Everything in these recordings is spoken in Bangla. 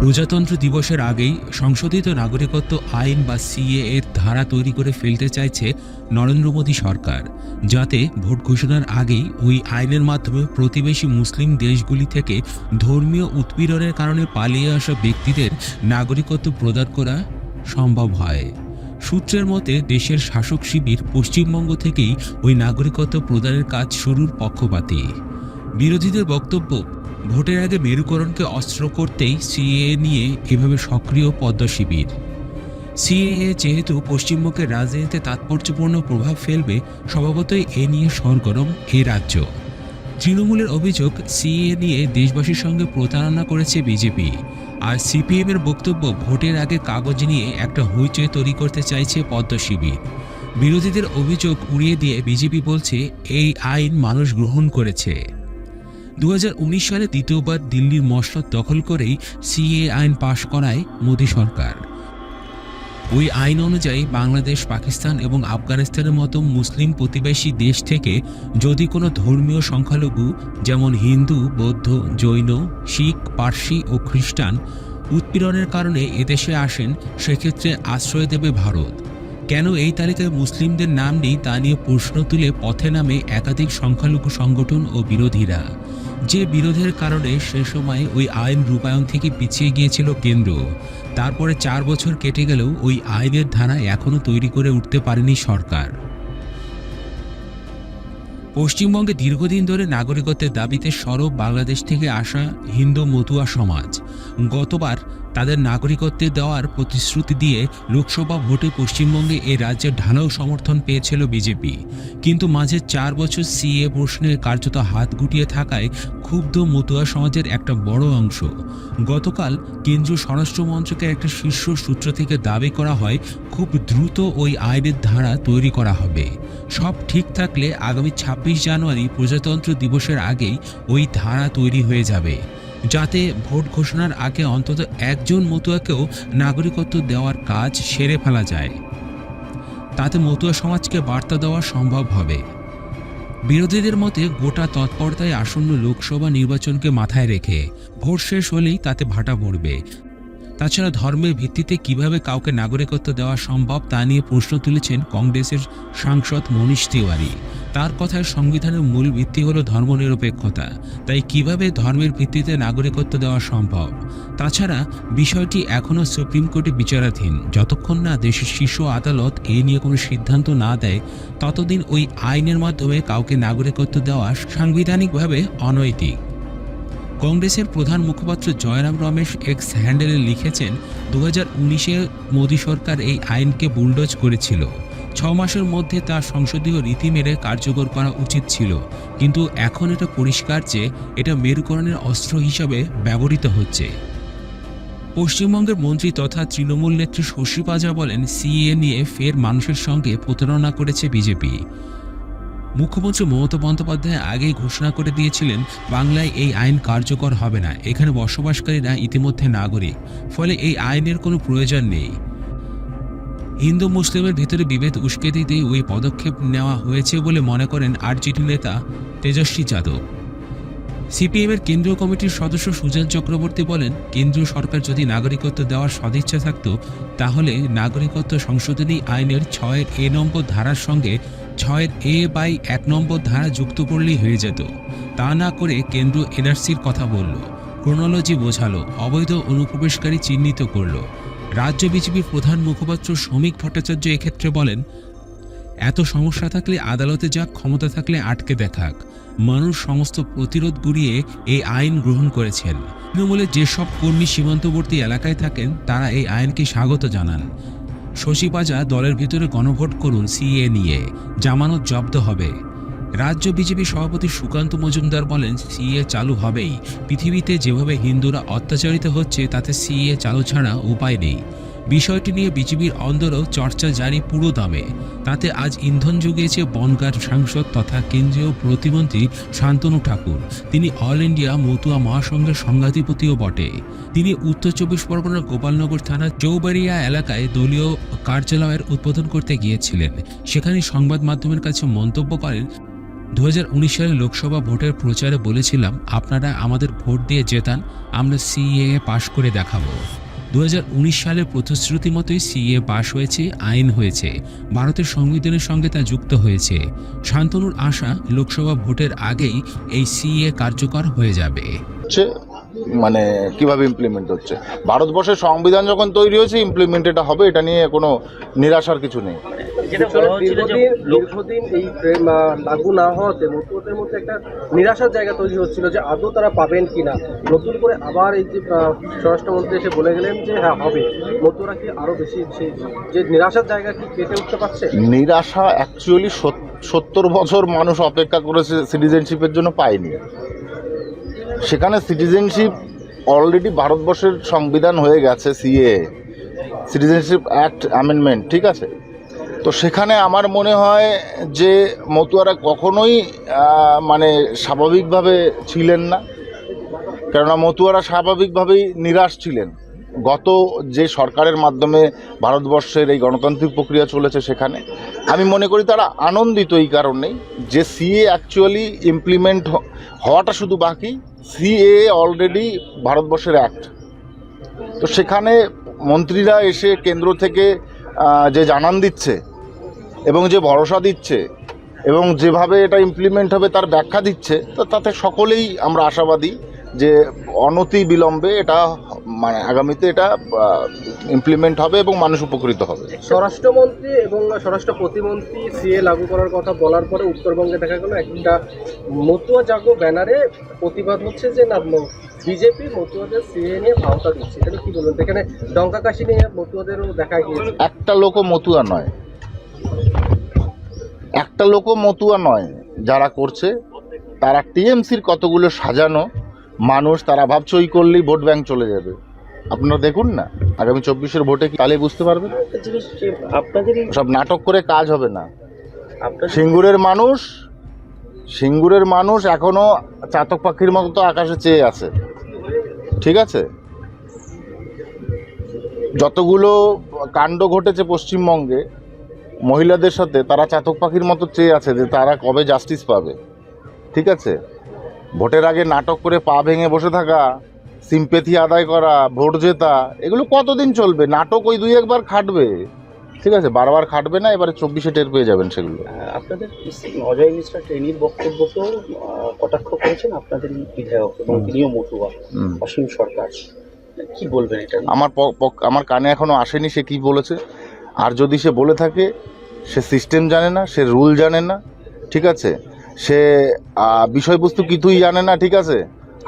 প্রজাতন্ত্র দিবসের আগেই সংশোধিত নাগরিকত্ব আইন বা সিএ এর ধারা তৈরি করে ফেলতে চাইছে নরেন্দ্র মোদী সরকার, যাতে ভোট ঘোষণার আগেই ওই আইনের মাধ্যমে প্রতিবেশী মুসলিম দেশগুলি থেকে ধর্মীয় উৎপীড়নের কারণে পালিয়ে আসা ব্যক্তিদের নাগরিকত্ব প্রদান করা সম্ভব হয়। সূত্রের মতে, দেশের শাসক শিবির পশ্চিমবঙ্গ থেকেই ওই নাগরিকত্ব প্রদানের কাজ শুরুর পক্ষপাতী। বিরোধীদের বক্তব্য, ভোটের আগে মেরুকরণকে অস্ত্র করতেই সিএএ নিয়ে এভাবে সক্রিয় পদ্মা শিবির। সিএএ যেহেতু পশ্চিমবঙ্গের রাজনীতিতে তাৎপর্যপূর্ণ প্রভাব ফেলবে, স্বভাবতই এ নিয়ে সরগরম এই রাজ্য। তৃণমূলের অভিযোগ সিএ নিয়ে দেশবাসীর সঙ্গে প্রতারণা করেছে বিজেপি। আর সিপিএম এর বক্তব্য, ভোটের আগে কাগজ নিয়ে একটা হইচই তৈরি করতে চাইছে পদ্মা শিবির। বিরোধীদের অভিযোগ উড়িয়ে দিয়ে বিজেপি বলছে, এই আইন মানুষ গ্রহণ করেছে। উনিশ সালে দ্বিতীয়বার দিল্লির মসনদ দখল করেই সিএ আইন পাশ করায় মোদী সরকার। ওই আইন অনুযায়ী বাংলাদেশ, পাকিস্তান এবং আফগানিস্তানের মতো মুসলিম প্রতিবেশী দেশ থেকে যদি কোনো ধর্মীয় সংখ্যালঘু যেমন হিন্দু, বৌদ্ধ, জৈন, শিখ, পার্সি ও খ্রিস্টান উৎপীড়নের কারণে এদেশে আসেন, সেক্ষেত্রে আশ্রয় দেবে ভারত। কেন এই তালিকায় মুসলিমদের নাম নেই তা নিয়ে প্রশ্ন তুলে পথে নামে একাধিক সংখ্যালঘু সংগঠন ও বিরোধীরা। যে বিরোধের কারণে সে সময় ওই আইন রূপায়ণ থেকে পিছিয়ে গিয়েছিল কেন্দ্র। তারপরে চার বছর কেটে গেলেও ওই আইনের ধারা এখনও তৈরি করে উঠতে পারেনি সরকার। পশ্চিমবঙ্গে দীর্ঘদিন ধরে নাগরিকত্বের দাবিতে সরব বাংলাদেশ থেকে আসা হিন্দু মতুয়া সমাজ। গতবার তাদের নাগরিকত্বের দেওয়ার প্রতিশ্রুতি দিয়ে লোকসভা ভোটে পশ্চিমবঙ্গে এ রাজ্যের ঢালাও সমর্থন পেয়েছিল বিজেপি। কিন্তু মাঝে চার বছর সিএ প্রশ্নে কার্যত হাত গুটিয়ে থাকায় ক্ষুব্ধ মতুয়া সমাজের একটা বড় অংশ। গতকাল কেন্দ্রীয় স্বরাষ্ট্র মন্ত্রকের একটা শীর্ষ সূত্র থেকে দাবি করা হয়, খুব দ্রুত ওই আইনের ধারা তৈরি করা হবে। সব ঠিক থাকলে আগামী ছাব্বিশ জানুয়ারি প্রজাতন্ত্র দিবসের আগেই ওই ধারা তৈরি হয়ে যাবে। যাতে ভোট ঘোষণার আগে অন্তত একজন মতুয়াকেও নাগরিকত্ব দেওয়ার কাজ সেরে ফেলা যায়। তাতে মতুয়া সমাজকে বার্তা দেওয়া সম্ভব হবে। বিরোধীদের মতে গোটা তৎপরতায় আসন্ন লোকসভা নির্বাচনকে মাথায় রেখে ভোট শেষ হলেই তাতে ভাটা পড়বে। তাছাড়া ধর্মের ভিত্তিতে কীভাবে কাউকে নাগরিকত্ব দেওয়া সম্ভব তা নিয়ে প্রশ্ন তুলেছেন কংগ্রেসের সাংসদ মনীষ তিওয়ারি। তার কথায় সংবিধানের মূল ভিত্তি হলো ধর্মনিরপেক্ষতা। তাই কীভাবে ধর্মের ভিত্তিতে নাগরিকত্ব দেওয়া সম্ভব? তাছাড়া বিষয়টি এখনও সুপ্রিম কোর্টে বিচারাধীন। যতক্ষণ না দেশের শীর্ষ আদালত এ নিয়ে কোনো সিদ্ধান্ত না দেয়, ততদিন ওই আইনের মাধ্যমে কাউকে নাগরিকত্ব দেওয়া সাংবিধানিকভাবে অনৈতিক। কংগ্রেসের প্রধান মুখপাত্র জয়রাম রমেশ এক্স হ্যান্ডেলে লিখেছেন দু হাজার উনিশে মোদী সরকার এই আইনকে বুলডোজ করেছিল। ছ মাসের মধ্যে তা সংসদীয় রীতি মেরে কার্যকর করা উচিত ছিল। কিন্তু এখন এটা পরিষ্কার যে এটা মেরুকরণের অস্ত্র হিসাবে ব্যবহৃত হচ্ছে। পশ্চিমবঙ্গের মন্ত্রী তথা তৃণমূল নেত্রী শশী পাজা বলেন, সিএ নিয়ে ফের মানুষের সঙ্গে প্রতারণা করেছে বিজেপি। মুখ্যমন্ত্রী মমতা বন্দ্যোপাধ্যায় আগেই ঘোষণা করে দিয়েছিলেন, বাংলায় এই আইন কার্যকর হবে না। এখানে বসবাসকারীরা ইতিমধ্যে নাগরিক। ফলে এই আইনের কোনো প্রয়োজন নেই। হিন্দু মুসলিমের ভিতরে বিভেদ উস্কে দিতেই ওই পদক্ষেপ নেওয়া হয়েছে বলে মনে করেন আরজেডি নেতা তেজস্বী যাদব। সিপিএমের কেন্দ্রীয় কমিটির সদস্য সুজন চক্রবর্তী বলেন, কেন্দ্রীয় সরকার যদি নাগরিকত্ব দেওয়ার সদিচ্ছা থাকত, তাহলে নাগরিকত্ব সংশোধনী আইনের ছয়ের এ নম্বর ধারার সঙ্গে ছয়ের এ বাই এক নম্বর ধারা যুক্ত করলেই হয়ে যেত। তা না করে কেন্দ্র এনআরসির কথা বলল। ক্রোনোলজি বোঝালো, অবৈধ অনুপ্রবেশকারী চিহ্নিত করল। রাজ্য বিজেপির প্রধান মুখপাত্র শ্রমিক ভট্টাচার্য এক্ষেত্রে বলেন, এত সমস্যা থাকলে আদালতে যাক, ক্ষমতা থাকলে আটকে দেখাক। মানুষ সমস্ত প্রতিরোধ গুড়িয়ে এই আইন গ্রহণ করেছেন। তৃণমূলের যেসব কর্মী সীমান্তবর্তী এলাকায় থাকেন, তারা এই আইনকে স্বাগত জানান। শশী পাজা দলের ভিতরে গণভোট করুন সিএ নিয়ে। জামানত জব্দ হবে। রাজ্য বিজেপি সভাপতি সুকান্ত মজুমদার বলেন, সিএ চালু হবেই। পৃথিবীতে যেভাবে হিন্দুরা অত্যাচারিত হচ্ছে, তাতে সিএ চালু ছাড়া উপায় নেই। বিষয়টি নিয়ে বিজেপির অন্দরও চর্চা জারি পুরো দামে। তাতে আজ ইন্ধন জুগিয়েছে বনগাঁ সাংসদ তথা কেন্দ্রীয় প্রতিমন্ত্রী শান্তনু ঠাকুর। তিনি অল ইন্ডিয়া মতুয়া মহাসংঘের সংঘাধিপতিও বটে। তিনি উত্তর চব্বিশ পরগনার গোপালনগর থানার চৌবাড়িয়া এলাকায় দলীয় কার্যালয়ের উদ্বোধন করতে গিয়েছিলেন। সেখানে সংবাদ মাধ্যমের কাছে মন্তব্য করেন দু উনিশ সালে লোকসভা ভোটের প্রচারে বলেছিলাম, আপনারা আমাদের ভোট দিয়ে জেতান, আমরা সিএ পাশ করে দেখাবো। দু সালের প্রতিশ্রুতি মতোই সিএ পাশ হয়েছে, আইন হয়েছে, ভারতের সংবিধানের সঙ্গে তা যুক্ত হয়েছে। শান্তনুর আশা, লোকসভা ভোটের আগেই এই সিএ কার্যকর হয়ে যাবে। মানে কীভাবে ইমপ্লিমেন্ট হচ্ছে? ভারতবর্ষের সংবিধান যখন তৈরি হয়েছে ইমপ্লিমেন্ট এটা হবে, এটা নিয়ে কোনো নিরাশার কিছু নেই। যেটা বলা হচ্ছিল যে দীর্ঘদিন এই লাগু না হওয়াতে মতুয়াদের মধ্যে একটা নিরাশার জায়গা তৈরি হচ্ছিল যে আদৌ তারা পাবেন কিনা। নতুন করে আবার এই যে স্বরাষ্ট্রমন্ত্রী এসে বলে গেলেন যে হ্যাঁ হবে। মতুয়ারা কি আরও বেশি সেই যে নিরাশার জায়গা কি কেটে উঠতে পারছে? নিরাশা অ্যাকচুয়ালি সত্তর বছর মানুষ অপেক্ষা করেছে সিটিজেনশিপের জন্য পায়নি। সেখানে সিটিজেনশিপ অলরেডি ভারতবর্ষের সংবিধান হয়ে গেছে সিএ সিটিজেনশিপ অ্যাক্ট অ্যামেন্ডমেন্ট ঠিক আছে? তো সেখানে আমার মনে হয় যে মতুয়ারা কখনোই মানে স্বাভাবিকভাবে ছিলেন না। কেননা মতুয়ারা স্বাভাবিকভাবেই নিরাশ ছিলেন। গত যে সরকারের মাধ্যমে ভারতবর্ষের এই গণতান্ত্রিক প্রক্রিয়া চলেছে সেখানে, আমি মনে করি তারা আনন্দিত এই কারণেই যে সিএ অ্যাকচুয়ালি ইমপ্লিমেন্ট হওয়াটা শুধু বাকি, সিএ অলরেডি ভারতবর্ষের অ্যাক্ট তো সেখানে মন্ত্রীরা এসে কেন্দ্র থেকে যে জানান দিচ্ছে এবং যে ভরসা দিচ্ছে এবং যেভাবে এটা ইমপ্লিমেন্ট হবে তার ব্যাখ্যা দিচ্ছে তো তাতে সকলেই আমরা আশাবাদী যে অনতি বিলম্বে এটা মানে আগামীতে এটা ইমপ্লিমেন্ট হবে এবং মানুষ উপকৃত হবে। স্বরাষ্ট্রমন্ত্রী এবং স্বরাষ্ট্র প্রতিমন্ত্রী সিএ লাগু করার কথা বলার পরে উত্তরবঙ্গে দেখা গেল একটা মতুয়া জাগো ব্যানারে প্রতিবাদ হচ্ছে যে না বিজেপি মতুয়াদের সিএ নিয়ে ভাওতা দিচ্ছে। এখানে কি বলবেন এখানে ডঙ্কা কাশি নিয়ে মতুয়াদেরও দেখা গিয়েছে। একটা লোকও মতুয়া নয়। একটা লোকও মতুয়া নয়। যারা করছে তারা টিএমসির কতগুলো সাজানো মানুষ তারা ভাবছে ওই করলেই ভোট ব্যাংক চলে যাবে। আপনারা দেখুন না আগামী চব্বিশের ভোটে কি তাহলে বুঝতে পারবেন? সব নাটক করে কাজ হবে না। সিঙ্গুরের মানুষ সিঙ্গুরের মানুষ এখনও চাতক পাখির মতো আকাশে চেয়ে আছে। ঠিক আছে? যতগুলো কাণ্ড ঘটেছে পশ্চিমবঙ্গে মহিলাদের সাথে তারা চাতক পাখির মতো চেয়ে আছে যে তারা কবে জাস্টিস পাবে। ঠিক আছে? ভোটের আগে নাটক করে পা ভেঙে বসে থাকা সিম্পেথি আদায় করা ভোট জেতা এগুলো কতদিন চলবে? নাটক ওই দুই একবার খাটবে। ঠিক আছে? বারবার খাটবে না এবারে চব্বিশে টের পেয়ে যাবেন সেগুলো। আপনাদের অজয় মিশ্রা ট্রেনির বক্তব্যকেও কটাক্ষ করেছেন আপনাদের বিধায়ক এবং তিনিও মতুয়া অসীম সরকার। কি বলবেন এটা আমার আমার কানে এখনও আসেনি সে কি বলেছে। আর যদি সে বলে থাকে, সে সিস্টেম জানে না, সে রুল জানে না, ঠিক আছে? সে বিষয়বস্তু কিছুই জানে না, ঠিক আছে?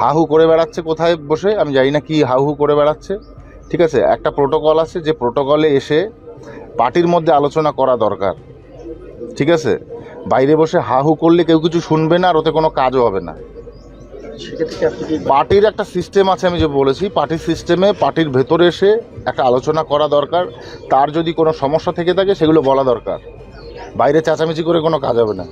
হাহু করে বেড়াচ্ছে কোথায় বসে? আমি জানি না কি হাহু করে বেড়াচ্ছে, ঠিক আছে? একটা প্রোটোকল আছে, যে প্রোটোকলে এসে পার্টির মধ্যে আলোচনা করা দরকার, ঠিক আছে? বাইরে বসে হাহু করলে কেউ কিছু শুনবে না আর ওতে কোনো কাজও হবে না। পার্টির একটা সিস্টেম আছে, আমি যে বলেছি, পার্টির সিস্টেমে পার্টির ভেতরে এসে একটা আলোচনা করা দরকার। তার যদি কোনো সমস্যা থেকে থাকে, সেগুলো বলা দরকার। বাইরে চেঁচামেচি করে কোনো কাজ হবে না।